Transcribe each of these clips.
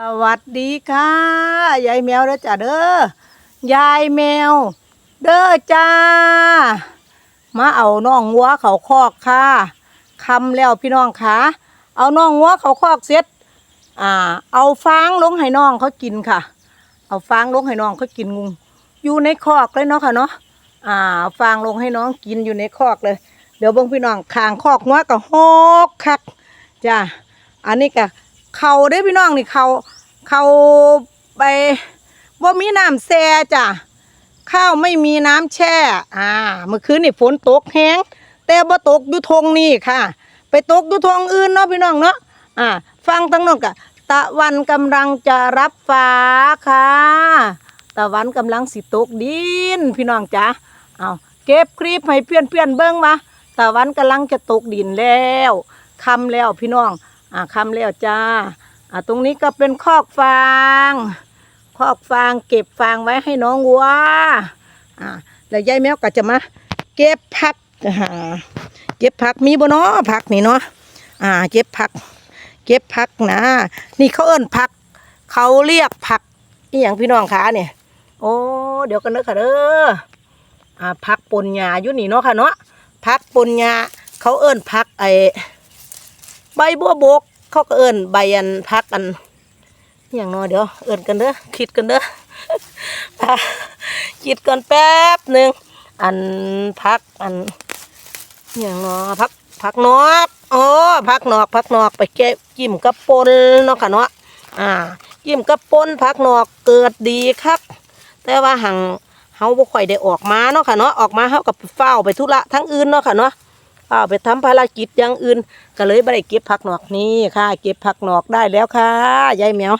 สวัสดีค่ะยายแมวเด้อจ้าเด้อยายแมว เด้อจ้า มาเอาน้องวัวเขาคอกค่ะคำแล้วพี่น้องค่ะเอาน้องวัวเขาคอกเสร็จอ่า เอาฟางลงให้น้องเขากินค่ะ เอาฟางลงให้น้องเขากินงูอยู่ในคอกเลยเนาะค่ะเนาะอ่าฟางลงให้น้องกินอยู่ในคอกเลย เดี๋ยวบ่งพี่น้องคางคอกงัวก็ฮอกคักจ้าอันนี้ก็ เขาได้พี่น้องนี่เขาเขาไปว่ามีน้ำแช่จ้ะข้าวไม่มีน้ำแช่ อ่า เมื่อคืนนี่ฝนตกแห้งแต่บ่ตกอยู่ทงนี่ค่ะ ไปตกอยู่ทงอื่นเนาะพี่น้องเนาะอ่า ฟังทั้งนั้นกะตะวันกำลังจะรับฟ้าค่ะ ตะวันกำลังสิตกดินพี่น้องจ้ะเอาเก็บคลิปให้เพื่อนเพื่อนเบิ้งมาตะวันกำลังจะตกดินแล้วคำแล้วพี่น้อง อ่าคำแล้วจ้าอ่าตรงนี้ก็เป็นคอกฟาง คอกฟางเก็บฟางไว้ให้น้องวัวอ่าแล้วยายแมวก็จะมาเก็บผักหาเก็บผักมีบ่เนาะผักนี่เนาะอ่าเก็บผัก เก็บผักนะ นี่เขาเอิ้นผัก เขาเรียกผักอีหยังพี่น้องคะเนี่ยโอ้เดี๋ยวกันเด้อค่ะเด้ออ่าผักปนหญ้าอยู่นี่เนาะค่ะเนาะผักปนหญ้าเขาเอิ้นผักไอ ใบบัวบก เขาก็เอิ้นใบอันผักอันอย่างเนาะเดี๋ยวเอิ้นกันเด้อคิดกันเด้อะคิดกันแป๊บหนึ่งอันผักอันอย่างนาะผักผักนอกโอ้ผักนอกผักนอกไปแก้จิ้มกับปนเนาะค่ะเนาะอ่าจิ้มกับปนผักนอกเกิดดีครับ แต่ว่าหังเฮาบ่ค่อยได้ออกมาเนาะค่ะเนาะออกมาเฮากับเฝ้าไปธุระทั้งอื่นเนาะค่ะเนาะ้าวไปทำภารกิจอย่างอื่น ก็เลยบ่ได้เก็บผักหนอกนี่ค่ะ เก็บผักหนอกได้แล้วค่ะยายแมว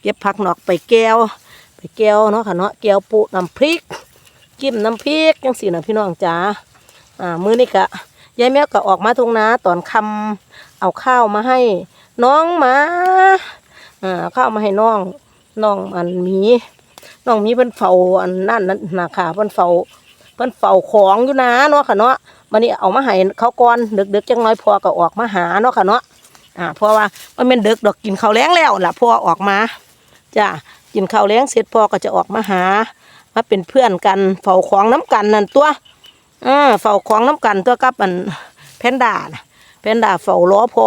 เก็บผักหนอกไปแก้ว ไปแก้วเนาะค่ะเนาะแก้วปูน้ำพริกจิ้มน้ำพริกจังสี่นะพี่น้องจ๋าอ่ามื้อนี้ก็ยายแมวก็ออกมาทงนาตอนคำเอาข้าวมาให้น้องมาอ่าข้าวมาให้น้องน้องอันมีน้องมีเพิ่นเฝ้าอันนั่นนั่นนะค่ะเพิ่นเฝ้า พิ่นเฝ้าของอยู่นะเนาะค่ะเนาะวันนี้เอามาให้เขาก่อนดึกๆจังน้อยพอก็ออกมาหาเนาะค่ะเนาะอ่าเพราะว่ามันเป็นดึกดอกกินข้าวแล้งแล้วล่ะพอออกมาจ้ะกินข้าวแล้งเสร็จพ่อก็จะออกมาหามาเป็นเพื่อนกันเฝ้าของน้ำกันนั่นตัวเออเฝ้าของน้ำกันตัวกับอันแพนด้าแพนด้าเฝ้าล้อพ่อ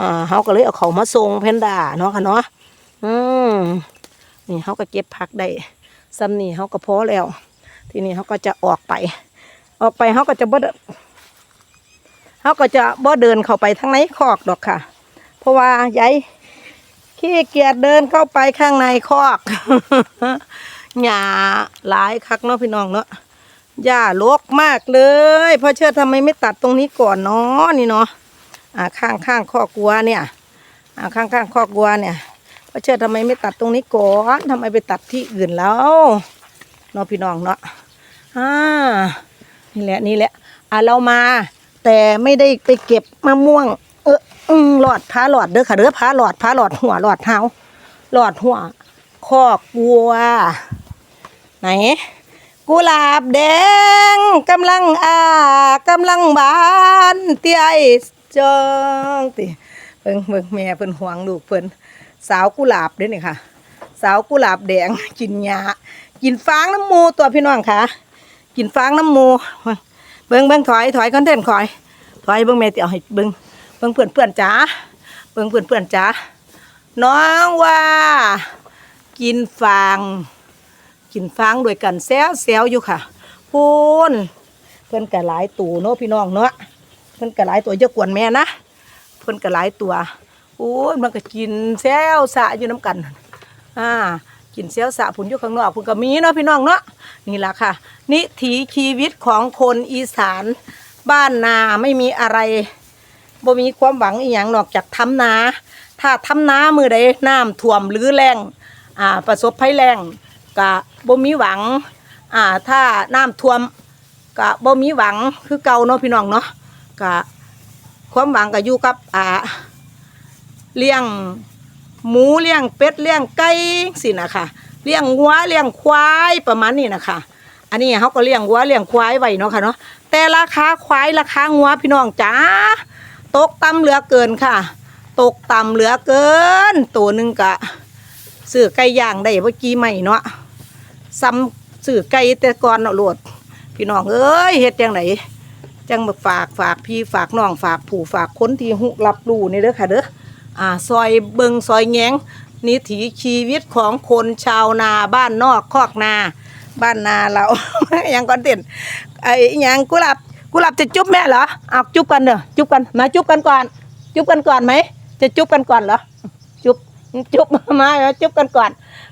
อ่าเขาก็เลยเอาเขามาส่งแพนด้าเนาะค่ะเนาะอืมนี่เขาก็เก็บผักได้ซ้ำนี่เขาก็พอแล้ว ทีนี้เขาก็จะออกไป ออกไปเขาก็จะบ่เดินเขาก็จะบ่เดินเข้าไปทางในคอกดอกค่ะ เพราะว่ายายขี้เกียจเดินเข้าไปข้างในคอกหญ้าหลายคักเนาะพี่น้องเนาะหญ้าลกมากเลยพ่อเชิดทำไมไม่ตัดตรงนี้ก่อนเนาะนี่เนาะอ่าข้างข้างคอกวัวเนี่ยอ่าข้างข้างคอกวัวเนี่ยพ่อเชิดทำไมไม่ตัดตรงนี้ก่อนทำไมไปตัดที่อื่นแล้วเนาะพี่น้องเนาะ อ่านี่แหละนี่แหละ อ่าเรามา แต่ไม่ได้ไปเก็บมะม่วง เอออืมหลอดพาหลอดเด้อค่ะเด้อพาหลอดพาหลอดหัวหลอดเท้าหลอดหัวคอกวัว ไหน กุหลาบแดงกำลังอากำลังบานเตี้ยจองติเบิ่งเบิ่งแม่เพิ่นห่วงลูกเพิ่นสาวกุหลาบเด้อนี่ค่ะ สาวกุหลาบแดงกินหญ้ากินฟางน้ำมูตัวพี่น้องค่ะ กินฟางน้ำมูเบิ่งเบิ่งถอยถอยคอนเทนต์ถอย ถอยเบิ่งแม่สิเอาให้เบิ่งเบิ่งเพื่อนเพื่อนจ๋าเบิ่งเพื่อนเพื่อนจ๋าน้องว่า กินฟาง กินฟางด้วยกันแซวแซวอยู่ค่ะพูนเพิ่อนก็หลายตัวเนาะพี่น้องเนาะเพิ่อนก็หลายตัวจะกวนแม่นะเพิ่อนก็หลายตัวโอ้ยมันก็กินแซวสะอยู่น้ำกันอ่า กินเซลสะผุนอยู่ข้างนอกผุนก็มีเนาะพี่น้องเนาะนี่ละค่ะ นิถีชีวิตของคนอีสาน บ้านนาไม่มีอะไรบ่มีความหวังอีหยังนอกจากทำนา ถ้าทำนามือใดน้ำท่วมหรือแรงอ่าประสบภัยแรงกะบ่มีหวังอ่าถ้าน้ำท่วมกะบ่มีหวังคือเก่าเนาะพี่น้องเนาะกะความหวังก็อยู่กับอ่าเลี้ยง หมูเลี้ยงเป็ดเลี้ยงไก่สินะคะเลี้ยงวัวเลี้ยงควายประมาณนี้นะคะ อันนี้เขาก็เลี้ยงวัวเลี้ยงควายไว้เนาะค่ะเนาะแต่ราคาควายราคางัวพี่น้องจ้าตกต่ำเหลือเกินค่ะ ตกต่ำเหลือเกิน ตัวหนึ่งกะซื้อไก่ย่างได้บ่อกี่ไม่เนาะซ้ำซื้อไก่แต่ก่อนเนาะโลดพี่น้องเอ้ยเฮ็ดจังไดจังมาฝากฝากพี่ฝากน้องฝากผู้ฝากคนที่หุรับรู้นี่เด้อค่ะเด้อ อ่าซอยเบิงซอยแงงนิถีชีวิตของคนชาวนาบ้านนอกคอกนา บ้านนาเรา ยังก่อนเต้นไอ้อิหยังกุหลาบกุหลาบจะจุ๊บแม่เหรอเอาจุ๊บกันเด้อจุ๊บกันมาจุ๊บกันก่อน จุ๊บกันก่อนไหมจะจุ๊บกันก่อนเหรอจุ๊บจุ๊บมาจุ๊บกันก่อน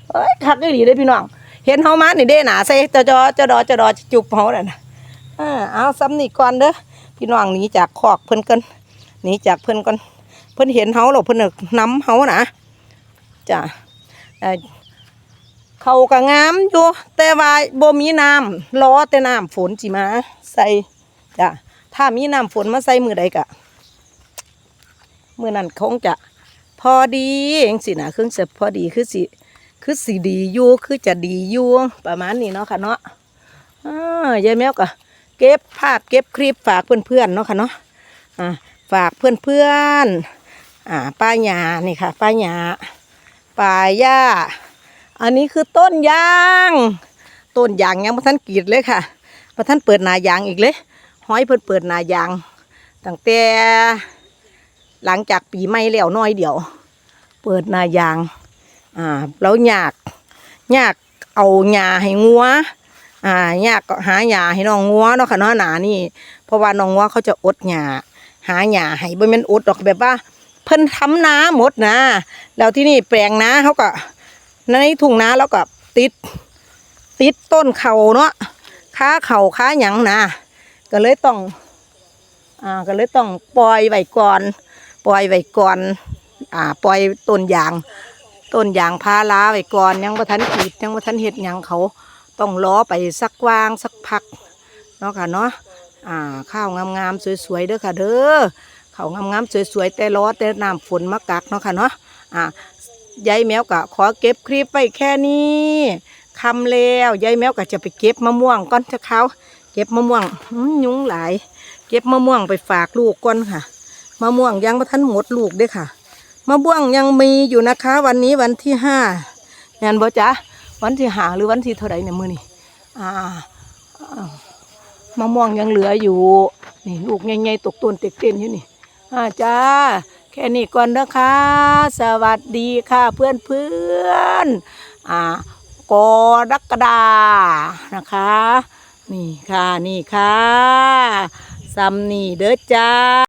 เอ้ยคักอีหลีเลยพี่น้องเห็นเฮามานี่เด้หนาใส่จะจอจะดอจะดอจะจุ๊บเฮาน่ะนะอ่าเอาซ้ำนี่ก่อนเด้อพี่น้องหนีจากคอกเพิ่นกันหนีจากเพิ่นก่อน เพิ่นเห็นเฮาแล้วเพิ่นน่ะนํเฮานะจ้ะเอ่อเขาก็งามอยู่แต่ว่าบ่มีน้ำรอแต่น้ำฝนสิมาใส่จ้ะถ้ามีน้ำฝนมาใส่มือใดกะมือนั้นคงจะพอดีเองสินะคือจะพอดีคือสิคือสิดีอยู่คือจะดีอยู่ประมาณนี้เนาะค่ะเนาะอ่ายายแมวก็เก็บภาพเก็บคลิปฝากเพื่อนๆเนาะค่ะเนาะอ่าฝากเพื่อนๆ อ่าป้าหยานี่ค่ะ ป้าหยาป้าย่าอันนี้คือต้นยาง ต้นยางยังพระท่านกรีดเลยค่ะพระท่านเปิดหนายางอีกเลย ห้อยเพิ่นเปิดหนายาง ตั้งแต่หลังจากปีใหม่แล้วน้อยเดียว เปิดหนายาง อ่า แล้วอยากอยากเอาหญ้าให้งัว อ่าอยากก็หาหญ้าให้น้องงัวเนาะค่ะเนาะหนานี่ เพราะว่าน้องงัวเขาจะอดหญ้าหาหญ้าให้บ่แม่นอดดอกแบบว่า เพิ่นทำนาหมดนะแล้วที่นี่แปลงนาเขาก็ในทุ่งนาแล้วก็ติด ติดต้นเขาเนาะค้าเขาค้าหยังนะก็เลยต้องอ่าก็เลยต้องปล่อยไว้ก่อน ปล่อยไว้ก่อนอ่าปล่อยต้นยาง ต้นยางพาราไว้ก่อนยังบ่ทันกรีดยังบ่ทันเฮ็ดหยังเขาต้องรอไปสักวางสักพักเนาะค่ะเนาะอ่าข้าวงามๆสวยๆเด้อค่ะเด้อ เขางามๆสวยๆแต่ร้อแต่น้ำฝนมากักเนาะค่ะเนาะอ่ายายแมวก็ขอเก็บคลิปไว้แค่นี้คำแล้วยายแมวก็จะไปเก็บมะม่วงก่อนจะเขาเก็บมะม่วงอื้อยุงหลาย เก็บมะม่วงไปฝากลูกก่อนค่ะมะม่วงยังไม่ทันหมดลูกเด้วยค่ะมะม่วงยังมีอยู่นะคะ วันนี้วันที่ห้าแม่นบ่จ๊ะวันที่ห้าหรือวันที่เท่าไหร่เนี่ยมือนี่อ่าอ่ามะม่วงยังเหลืออยู่นี่ลูกใหญ่ๆตกต้นเต็กเต้นอยู่นี่ อาจ้าแค่นี้ก่อนนะคะ สวัสดีค่ะเพื่อนเพื่อนๆอ่ากรกฎานะคะ นี่ค่ะนี่ค่ะซัมนี่เด้อจ้า